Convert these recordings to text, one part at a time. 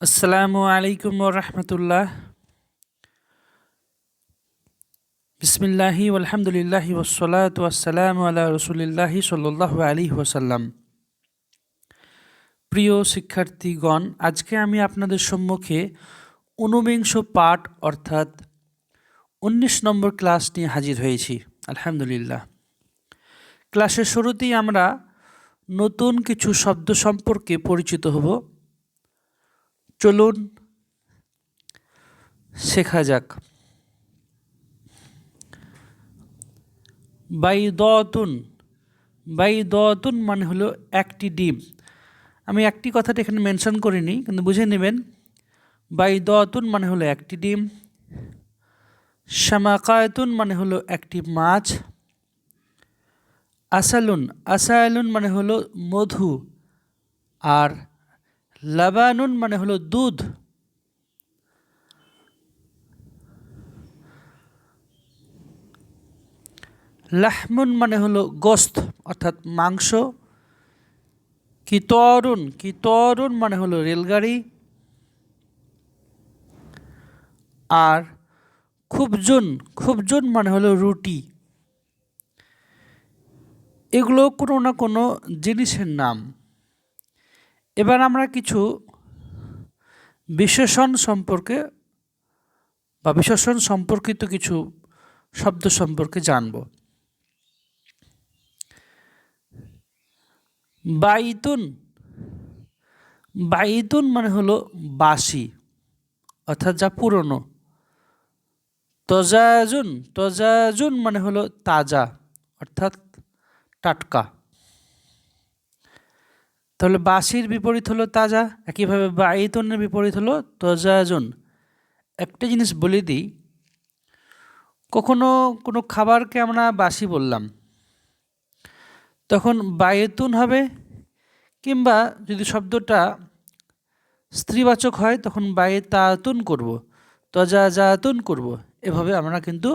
আসসালামু আলাইকুম রহমতুল্লাহ। বিসমিল্লাহি আলহামদুলিল্লাহি ওসলাত ওয়াসালাম আলা রসুলিল্লাহি সাল্লাহ আলী ওসাল্লাম প্রিয় শিক্ষার্থীগণ, আজকে আমি আপনাদের সম্মুখে ঊনবিংশ পাঠ অর্থাৎ উনিশ নম্বর ক্লাস নিয়ে হাজির হয়েছি, আলহামদুলিল্লাহ। ক্লাসের শুরুতেই আমরা নতুন কিছু শব্দ সম্পর্কে পরিচিত হব। চলুন, শেখা যাক। বাইদতুন বাইদতুন মানে হলো একটি ডিম। আমি একটি কথাটা এখানে মেনশন করিনি, কিন্তু বুঝে নেবেন। বাই বাইদতুন মানে হলো একটি ডিম। শ্যামাকায়তুন মানে হলো একটি মাছ। আসালুন আসালুন মানে হলো মধু। আর লাবানুন মানে হলো দুধ। লাহমুন মানে হলো গোস্ত, অর্থাৎ মাংস। কিতরুন কিতরুন মানে হলো রেলগাড়ি। আর খুবজুন খুবজুন মানে হলো রুটি। এগুলো কোনো না কোনো জিনিসের নাম। এবার আমরা কিছু বিশেষণ সম্পর্কে বা বিশেষণ সম্পর্কিত কিছু শব্দ সম্পর্কে জানব। বাইতুন বাইতুন মানে হলো বাসি, অর্থাৎ যা পুরনো। তজাজুন তজাজুন মানে হলো তাজা, অর্থাৎ টাটকা। তাহলে বাসির বিপরীত হলো তাজা, একইভাবে বাইতনের বিপরীত হলো তজাজন। একটা জিনিস বলে দিই, কখনো কোনো খাবারকে আমরা বাসি বললাম, তখন বায়েতুন হবে কিংবা যদি শব্দটা স্ত্রীবাচক হয়, তখন বায়ে তাতুন করব তজা জাতুন করব। এভাবে আমরা কিন্তু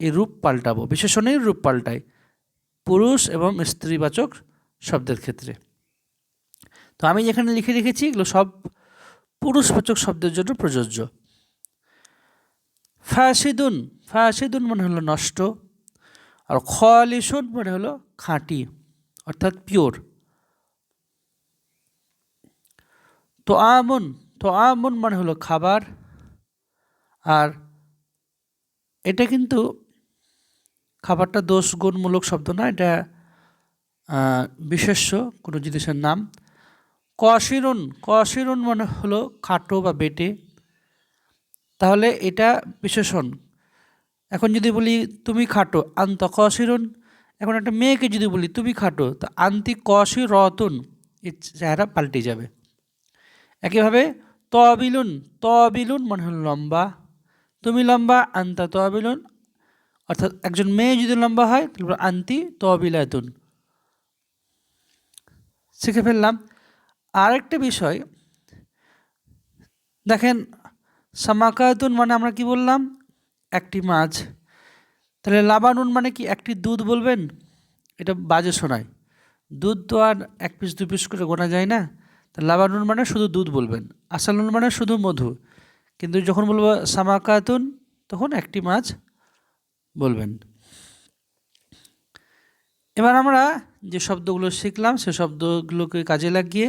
এই রূপ পাল্টাবো, বিশেষণের রূপ পাল্টাই, পুরুষ এবং স্ত্রীবাচক শব্দের ক্ষেত্রে। তো আমি যেখানে লিখে রেখেছি, এগুলো সব পুরুষবাচক শব্দের জন্য প্রযোজ্য। ফাসিদুন ফাসিদুন মানে হলো নষ্ট, আর খলিসুন মানে হলো খাঁটি, অর্থাৎ পিওর। তো আমন তো আমন মানে হলো খাবার, আর এটা কিন্তু খাবারটা দোষ গুণমূলক শব্দ না, এটা বিশেষ্য কোনো জিনিসের নাম। কশিরুন কশিরুন মানে হলো খাটো বা বেটে। তাহলে এটা বিশেষণ। এখন যদি বলি তুমি খাটো, আন্ত কশিরুন এখন একটা মেয়েকে যদি বলি তুমি খাটো, তো আন্তি কশি রতুন এর চেহারা পাল্টে যাবে। একইভাবে তবিলুন তবিলুন মানে হলো লম্বা। তুমি লম্বা, আন্তা তবিলুন। অর্থাৎ একজন মেয়ে যদি লম্বা হয়, তাহলে আন্তি তবিলাতুন। শিখে ফেললাম। আরেকটা বিষয়, দেখেন সামাকাতুন মানে আমরা কি বললাম? একটি মাছ। তাহলে লাবানুন মানে কি একটি দুধ বলবেন? এটা বাজে শোনায়। দুধ তো আর এক পিস, দু পিস করে গোনা যায় না। তা লাবানুন মানে শুধু দুধ বলবেন আসালুন মানে শুধু মধু। কিন্তু যখন বলব সামাকাতুন, তখন একটি মাছ বলবেন। এবার আমরা যে শব্দগুলো শিখলাম, সে শব্দগুলোকে কাজে লাগিয়ে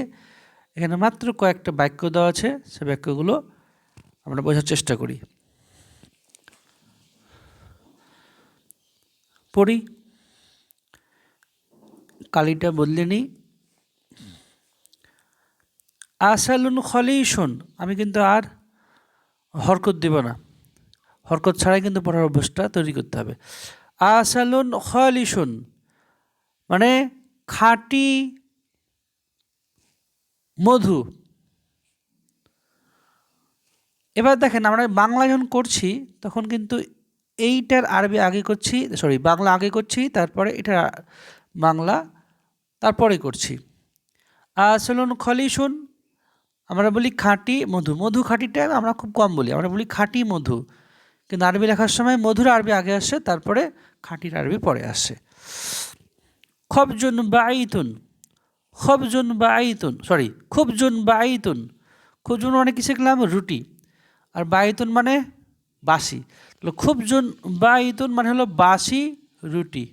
এখানে মাত্র কয়েকটা বাক্য দেওয়া আছে, সে বাক্যগুলো আমরা বোঝার চেষ্টা করি। পড়ি, কালিটা বদলে নিই। আসালুন খলিশন, আমি কিন্তু আর হরকত দেব না। হরকত ছাড়াই কিন্তু পড়ার অভ্যাসটা তৈরি করতে হবে। আসালুন খলিশন মানে খাঁটি মধু। এবার দেখেন আমরা বাংলা যখন করছি, তখন কিন্তু এইটার আরবি আগে করছি সরি বাংলা আগে করছি, তারপরে এটা বাংলা তারপরে করছি। আসলুন খলিশুন আমরা বলি খাঁটি মধু। মধু খাঁটিটা আমরা খুব কম বলি, আমরা বলি খাঁটি মধু। কিন্তু আরবি লেখার সময় মধুর আরবি আগে আসে তারপরে খাঁটির আরবি পরে আসে খবজুন বাঈতুন খবজুন বাঈতুন সরি খুবজুন বাঈতুন। খুব জন মানে কি শিখলাম? রুটি। আর বায়ুতুন মানে বাসি। তাহলে খুব জন বায়ুতুন মানে হলো বাসি রুটি।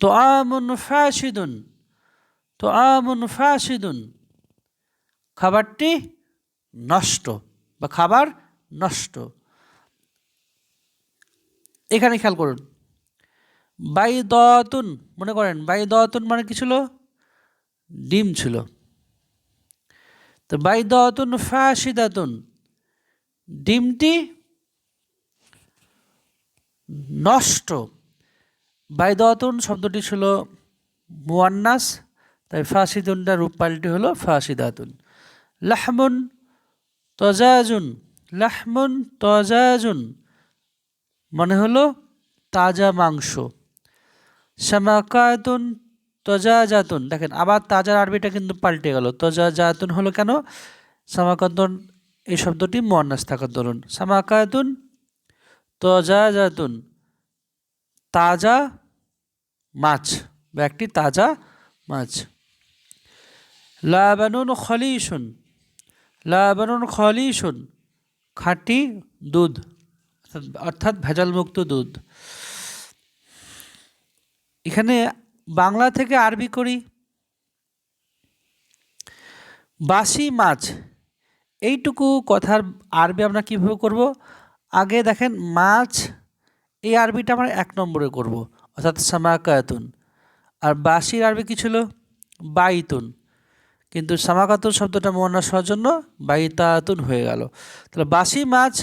তো আমন ফাসিদুন তো আমন ফাসিদুন খাবারটি নষ্ট বা খাবার নষ্ট। এখানে খেয়াল করুন। বাই দতুন মনে করেন বাই দতুন মানে কি ছিল? ডিম ছিল। তো বাই দতুন ফাসিদাতুন ডিমটি নষ্ট। বাইদতুন শব্দটি ছিল মুয়ান্নাস, তাই ফাসিদুনটা রূপ পাল্টি হলো ফাসিদাতুন লাহমুন তজাজুন লাহমুন তজাজুন মানে হলো তাজা মাংস। শামাকাতুন তজাজাতুন। দেখেন, আবার তাজার আরবিটা কিন্তু পাল্টে গেল। তজাজাতুন হলো কেন? সামাকাতুন, এই শব্দটি মোয়ান্নাস থাকার দরুন সামাকাতুন তজাজাতুন। তাজা মাছ বা একটি তাজা মাছ। লাবানুন খলিশুন লাবানুন খলিশুন। খাঁটি দুধ, অর্থাৎ ভেজালমুক্ত দুধ। এখানে বাংলা থেকে আরবি করি। বাসি মাছ, এইটুকু কথার আরবি আমরা কীভাবে করব? আগে দেখেন, মাছ, এই আরবিটা আমরা এক নম্বরে করব, অর্থাৎ সামাকায়াতুন আর বাসির আরবি কী ছিল? বাইতুন। কিন্তু সামাকাতুন শব্দটা মনে হওয়ার জন্য বাইতাতুন হয়ে গেল। তাহলে বাসি মাছ,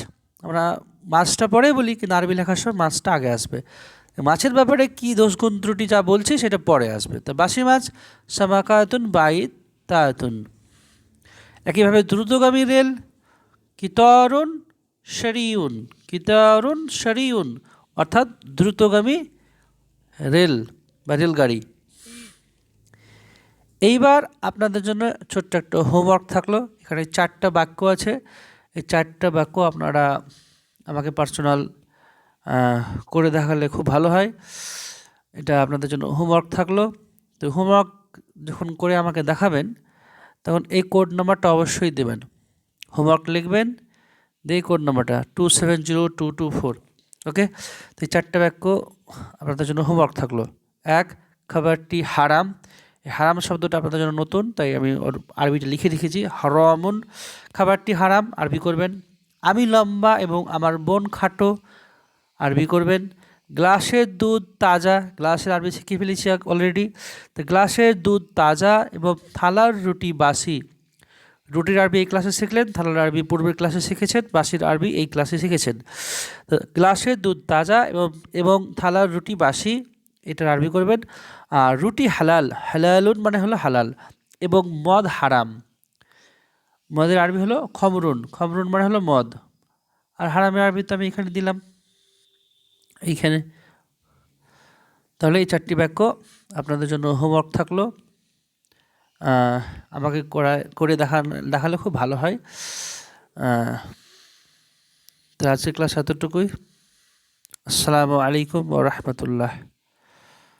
আমরা মাছটা পরে বলি, কিন্তু আরবি লেখার সময় মাছটা আগে আসবে। মাছের ব্যাপারে কী দোষগুণ ত্রুটি যা বলছি সেটা পরে আসবে। তো বাসি মাছ, সামাকাতুন, বাইত তায়াতুন একইভাবে দ্রুতগামী রেল, কিতরুন, শরিউন, কিতারুন, শরিউন, অর্থাৎ দ্রুতগামী রেল বা রেলগাড়ি। এইবার আপনাদের জন্য ছোট্ট একটা হোমওয়ার্ক থাকল। এখানে চারটা বাক্য আছে। এই চারটা বাক্য আপনারা আমাকে পার্সোনাল করে দেখালে খুব ভালো হয়। এটা আপনাদের জন্য হোমওয়ার্ক থাকল। তো হোমওয়ার্ক যখন করে আমাকে দেখাবেন, তখন এই কোড নাম্বারটা অবশ্যই দেবেন। হোমওয়ার্ক লিখবেন, দিয়ে কোড নাম্বারটা two seven zero two two four okay তো এই চারটে বাক্য আপনাদের জন্য হোমওয়ার্ক থাকল। এক, খাবারটি হারাম। হারাম শব্দটা আপনাদের জন্য নতুন, তাই আমি আরবিটা লিখে রেখেছি। হরমুন, খাবারটি হারাম, আরবি করবেন। আমি লম্বা এবং আমার বোন খাটো আরবি করবেন। গ্লাসের দুধ তাজা, গ্লাসের আরবি শিখে ফেলেছি অলরেডি তো গ্লাসের দুধ তাজা এবং থালার রুটি বাসি। রুটির আরবি এই ক্লাসে শিখলেন, থালার আরবি পূর্বের ক্লাসে শিখেছেন, বাসির আরবি এই ক্লাসে শিখেছেন। তো গ্লাসের দুধ তাজা এবং এবং থালার রুটি বাসি, এটার আরবি করবেন। আর রুটি হালাল, হালালুন মানে হলো হালাল এবং মদ হারাম। মদের আরবি হলো খমরুন খমরুন মানে হলো মদ। আর হারামের আরবি তো আমি এখানে দিলাম। এইখানে। তাহলে এই চারটি বাক্য আপনাদের জন্য হোমওয়ার্ক থাকল। আমাকে করা, করে দেখা দেখালে খুব ভালো হয়। তো আজকের ক্লাস এতটুকুই। আসসালামু আলাইকুম ও রহমতুল্লাহ।